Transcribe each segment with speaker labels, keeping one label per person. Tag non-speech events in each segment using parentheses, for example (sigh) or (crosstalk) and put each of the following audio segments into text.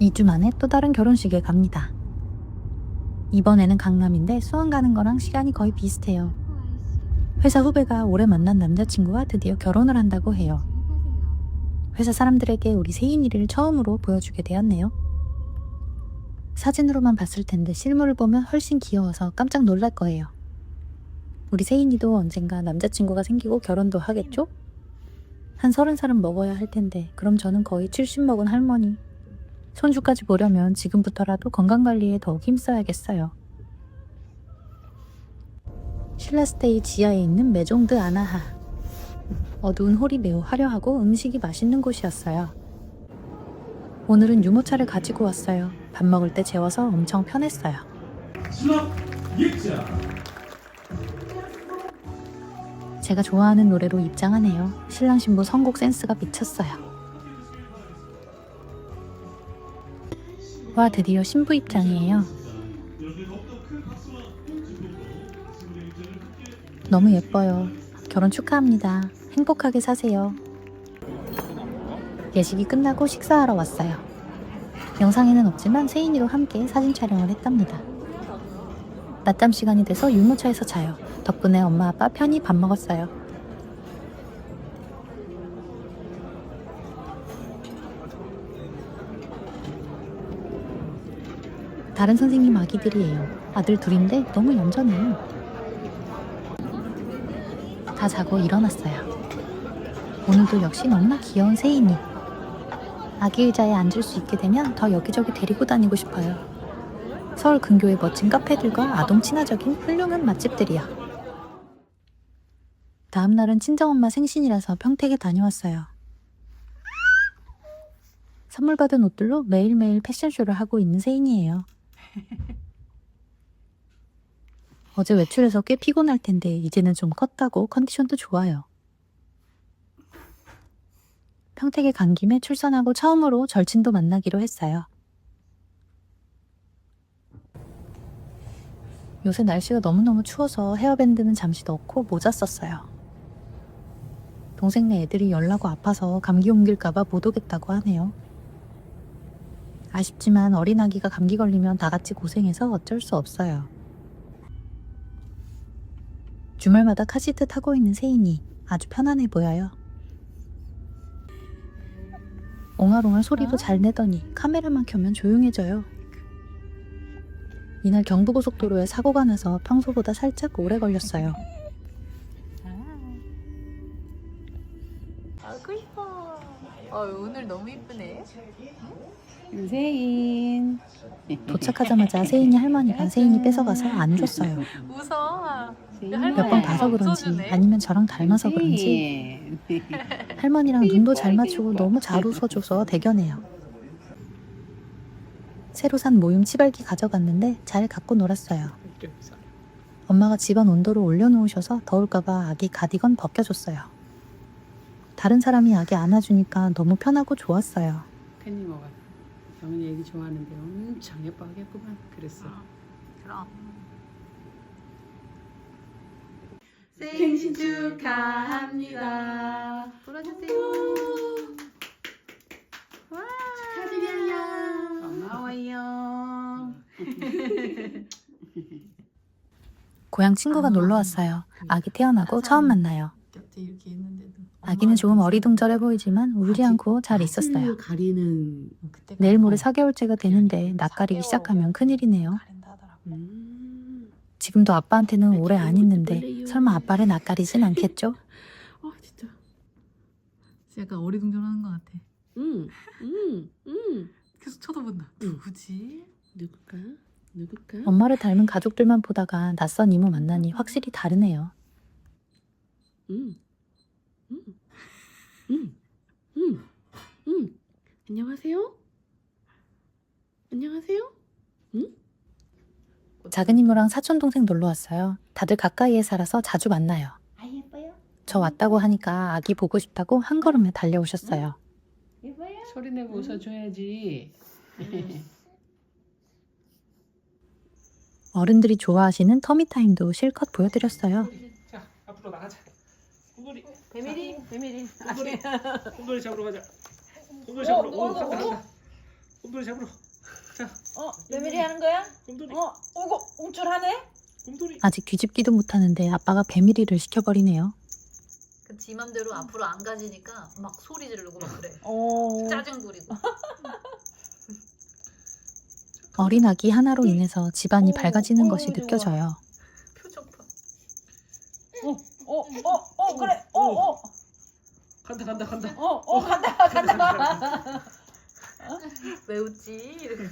Speaker 1: 2주 만에 또 다른 결혼식에 갑니다. 이번에는 강남인데 수원 가는 거랑 시간이 거의 비슷해요. 회사 후배가 올해 만난 남자친구와 드디어 결혼을 한다고 해요. 회사 사람들에게 우리 세인이를 처음으로 보여주게 되었네요. 사진으로만 봤을 텐데 실물을 보면 훨씬 귀여워서 깜짝 놀랄 거예요. 우리 세인이도 언젠가 남자친구가 생기고 결혼도 하겠죠? 한 서른 살은 먹어야 할 텐데 그럼 저는 거의 70 먹은 할머니. 손주까지 보려면 지금부터라도 건강관리에 더욱 힘써야겠어요. 신라스테이 지하에 있는 메종드 아나하. 어두운 홀이 매우 화려하고 음식이 맛있는 곳이었어요. 오늘은 유모차를 가지고 왔어요. 밥 먹을 때 재워서 엄청 편했어요. 제가 좋아하는 노래로 입장하네요. 신랑 신부 선곡 센스가 미쳤어요. 와 드디어 신부 입장이에요. 너무 예뻐요. 결혼 축하합니다. 행복하게 사세요. 예식이 끝나고 식사하러 왔어요. 영상에는 없지만 세인이로 함께 사진 촬영을 했답니다. 낮잠 시간이 돼서 유모차에서 자요. 덕분에 엄마 아빠 편히 밥 먹었어요. 다른 선생님 아기들이에요. 아들 둘인데 너무 얌전해요. 다 자고 일어났어요. 오늘도 역시 너무나 귀여운 세인이. 아기 의자에 앉을 수 있게 되면 더 여기저기 데리고 다니고 싶어요. 서울 근교의 멋진 카페들과 아동 친화적인 훌륭한 맛집들이야. 다음 날은 친정엄마 생신이라서 평택에 다녀왔어요. 선물 받은 옷들로 매일매일 패션쇼를 하고 있는 세인이에요. (laughs) 어제 외출해서 꽤 피곤할 텐데 이제는 좀 컸다고 컨디션도 좋아요. 평택에 간 김에 출산하고 처음으로 절친도 만나기로 했어요. 요새 날씨가 너무너무 추워서 헤어밴드는 잠시 넣고 모자 썼어요. 동생네 애들이 열나고 아파서 감기 옮길까봐 못 오겠다고 하네요. 아쉽지만 어린 아기가 감기 걸리면 다 같이 고생해서 어쩔 수 없어요. 주말마다 카시트 타고 있는 세인이 아주 편안해 보여요. 옹알옹알 소리도 잘 내더니 카메라만 켜면 조용해져요. 이날 경부고속도로에 사고가 나서 평소보다 살짝 오래 걸렸어요.
Speaker 2: 아이고 이뻐. 어 오늘 너무 이쁘네.
Speaker 3: 유 세인
Speaker 1: 도착하자마자 세인이 할머니가 세인이 뺏어가서 안 줬어요.
Speaker 2: 웃어.
Speaker 1: 몇 번 봐서 그런지. 아니면 저랑 닮아서 그런지 할머니랑 눈도 잘 맞추고 너무 잘 웃어줘서 대견해요. 새로 산 모임 치발기 가져갔는데 잘 갖고 놀았어요. 엄마가 집안 온도를 올려놓으셔서 더울까봐 아기 가디건 벗겨줬어요. 다른 사람이 아기 안아주니까 너무 편하고 좋았어요.
Speaker 3: 영은이 얘기 좋아하는데 엄청 예뻐하겠구만 그랬어
Speaker 2: 그럼.
Speaker 3: 생신 축하합니다
Speaker 2: 불어주세요. 와.
Speaker 3: 축하드려요 고마워요
Speaker 1: 고향 친구가
Speaker 2: 아.
Speaker 1: 놀러 왔어요. 아기 태어나고 처음 만나요.
Speaker 2: 곁에 이렇게 있는데도.
Speaker 1: 아기는 조금 어리둥절해 보이지만 울지 않고 잘 있었어요.
Speaker 3: 가리는
Speaker 1: 내일 모레 4개월째가 되는데 낯가리기 시작하면 큰일이네요.
Speaker 3: 음.
Speaker 1: 지금도 아빠한테는 오래 안 있는데. 설마 아빠를 낯가리진 (laughs) 않겠죠?
Speaker 3: 어 진짜
Speaker 2: 약간 어리둥절하는 것 같아.
Speaker 3: 응응응 응.
Speaker 2: 계속 쳐다본다.
Speaker 3: 응.
Speaker 2: 누구지?
Speaker 3: 누굴까 누굴까
Speaker 1: 엄마를 닮은 가족들만 보다가 낯선 이모 만나니 확실히 다르네요.
Speaker 3: 응. 응. 응. 응. 응. 안녕하세요. 안녕하세요.
Speaker 1: 작은 이모랑 사촌 동생 놀러 왔어요. 다들 가까이에 살아서 자주 만나요.
Speaker 3: 아 예뻐요.
Speaker 1: 저 왔다고 하니까 아기 보고 싶다고 한 걸음에 달려오셨어요.
Speaker 3: 예뻐요. 소리 내고 웃어줘야지. (laughs)
Speaker 1: 어른들이 좋아하시는 터미타임도 실컷 보여드렸어요.
Speaker 4: 자 앞으로 나가자 구글이
Speaker 2: 배밀이 배밀이.
Speaker 4: 구글이 구글이 잡으러 가자 구글 잡으러 오 간다 간다 곰돌이 잡으러. 자,
Speaker 5: 어, 메밀이 하는 거야?
Speaker 4: 곰돌이.
Speaker 5: 어, 오고 움찔하네.
Speaker 4: 곰돌이.
Speaker 1: 아직 뒤집기도 못하는데 아빠가 배밀이를 시켜버리네요.
Speaker 2: 지 맘대로 앞으로 안 가지니까 막 소리 지르고 막 그래.
Speaker 5: 오.
Speaker 2: 짜증 부리고. (laughs)
Speaker 1: 어린 아기 하나로 인해서 집안이
Speaker 5: 오,
Speaker 1: 밝아지는
Speaker 5: 오,
Speaker 1: 것이
Speaker 5: 좋아.
Speaker 1: 느껴져요.
Speaker 2: 표정 봐.
Speaker 5: 어, 어, 어, 어, 그래. 어, 어,
Speaker 4: 간다 간다 간다.
Speaker 5: 어, 어, 간다, 간다. (laughs)
Speaker 2: 왜 웃지? 이렇게.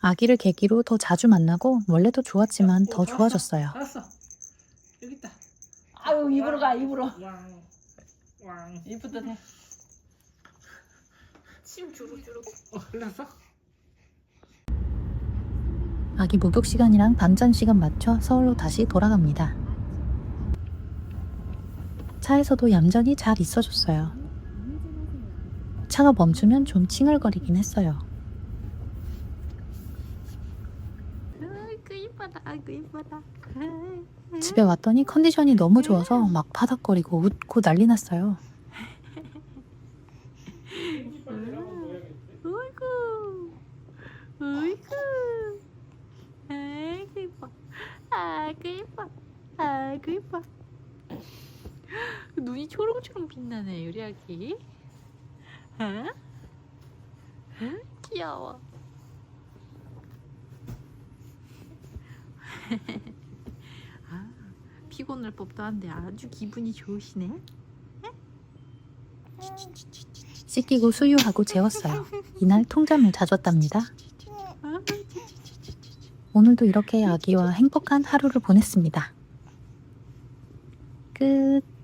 Speaker 1: 아기를 계기로 더 자주 만나고 원래도 좋았지만 더 좋아졌어요.
Speaker 4: 알았어. 여기 있다.
Speaker 5: 아유, 입으로 가, 입으로.
Speaker 4: 왕. 왕.
Speaker 5: 입부터 대.
Speaker 2: 침 주룩주룩.
Speaker 4: 어, 흘렀어?
Speaker 1: 아기 목욕 시간이랑 밤잠 시간 맞춰 서울로 다시 돌아갑니다. 차에서도 얌전히 잘 있어줬어요. 차가 멈추면 좀 칭얼거리긴 했어요. 집에 왔더니 컨디션이 너무 좋아서 막 파닥거리고 웃고 난리 났어요.
Speaker 2: 아이고 이뻐. 아이고 이뻐. 눈이 초롱초롱 빛나네 우리 아기. 어? 응? 귀여워. (laughs) 아, 피곤할 법도 한데 아주 기분이 좋으시네.
Speaker 1: 씻기고 수유하고 재웠어요. 이날 통잠을 자줬답니다.
Speaker 2: 아,
Speaker 1: 오늘도 이렇게 아기와 행복한 하루를 보냈습니다. 끝.